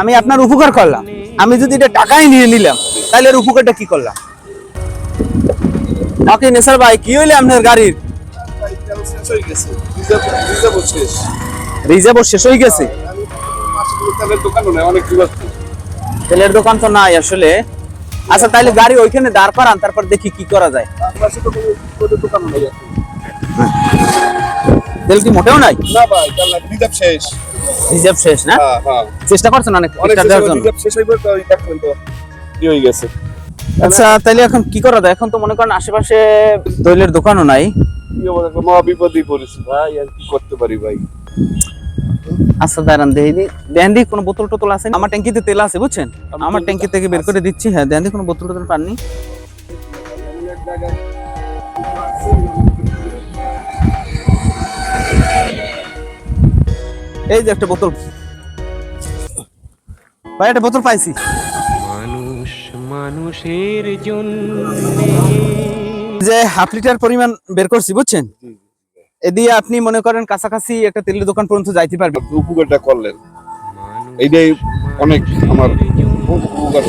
আমি আপনার উপকার করলাম। আমি যদি এটা টাকাই নিয়ে নিলাম, তাহলে এর উপকারটা কি করলাম? ওকে নেসার ভাই, কি হইলে আপনার গাড়ির? রিজার্ভ শেষ হয়ে গেছে। তেলের দোকান তো নাই আসলে। আচ্ছা তাহলে গাড়ি ওইখানে দাঁড় করান, তারপর দেখি কি করা যায়। তেল কি মোটেও নাই? না ভাই রিজার্ভ শেষ। রিজার্ভ শেষ না? হ্যাঁ হ্যাঁ। চেষ্টা করছেন অনেক রিজার্ভ শেষ হইবে তো কি হয়ে গেছে। আচ্ছা তাহলে এখন কি করা যায়? এখন তো মনে করেন আশেপাশে তৈলের দোকানও নাই। কি হবে একটা মহা বিপদেই পড়েছি ভাই আর কি করতে পারি ভাই? আচ্ছা দাঁড়ান দেখি দি দেন দি কোনো বোতল টোতল আছে আমার ট্যাঙ্কিতে তেল আছে বুঝছেন? আমার ট্যাঙ্কি থেকে বের করে দিচ্ছি হ্যাঁ দেন দি কোনো বোতল টোতল পাননি। এই যে একটা বোতল। ভাই একটা বোতল পাইছি। মানুষ মানুষের জন্য। যে হাফ লিটার পরিমাণ বের করছি বুঝছেন? এ আপনি মনে করেন কাছাকাছি একটা তেলের দোকান পর্যন্ত যাইতে পারবেন। উপকারটা করলেন। এইটাই অনেক আমার উপকার।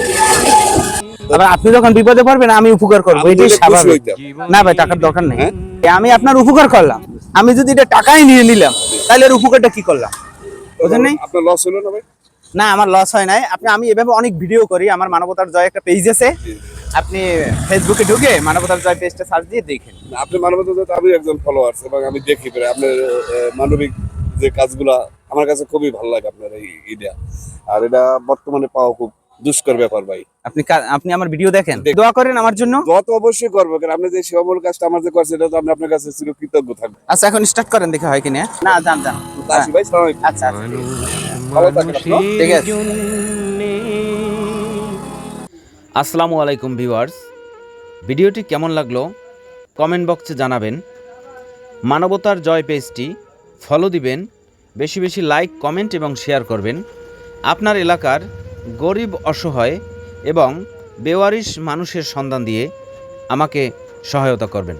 আবার আপনি যখন বিপদে পড়বেন আমি উপকার করব। এটাই স্বাভাবিক। না ভাই টাকার দরকার নেই? আমি আপনার উপকার করলাম। আমি যদি এটা টাকাই নিয়ে নিলাম তাহলে এর উপকারটা কি করলাম? বুঝেন নাই আপনার লস হলো না ভাই? না আমার লস হয় নাই। আপনি আমি এভাবে অনেক ভিডিও করি আমার মানবতার জয় একটা পেজ আছে। আপনি ফেসবুকে ঢুকে মানবতার জয় পেজটা সার্চ দিয়ে দেখেন। আপনি মানবতা তো আমি একজন ফলোয়ার্স এবং আমি দেখি প্রায়। আপনার মানবিক যে কাজগুলা আমার কাছে খুবই ভালো লাগে আপনার এই এটা আর এটা বর্তমানে পাওয়া খুব দুষ্কর ব্যাপার ভাই। আপনি আপনি আমার ভিডিও দেখেন। দোয়া করেন আমার জন্য। যত অবশ্যই করব কারণ আপনি যে সেবামূল কাজটা আমার যে করছেন এটা তো আমি আপনার কাছে চির কৃতজ্ঞ থাকব। আচ্ছা এখন স্টার্ট করেন দেখে হয় কিনা। না জান যান। আসি ভাই আচ্ছা আচ্ছা। ঠিক আছে। আসসালামু আলাইকুম ভিউয়ার্স। ভিডিওটি কেমন লাগল কমেন্ট বক্সে জানাবেন। মানবতার জয় পেজটি ফলো দিবেন। বেশি বেশি লাইক কমেন্ট এবং শেয়ার করবেন। আপনার এলাকার গরিব অসহায় এবং বেওয়ারিশ মানুষের সন্ধান দিয়ে আমাকে সহায়তা করবেন।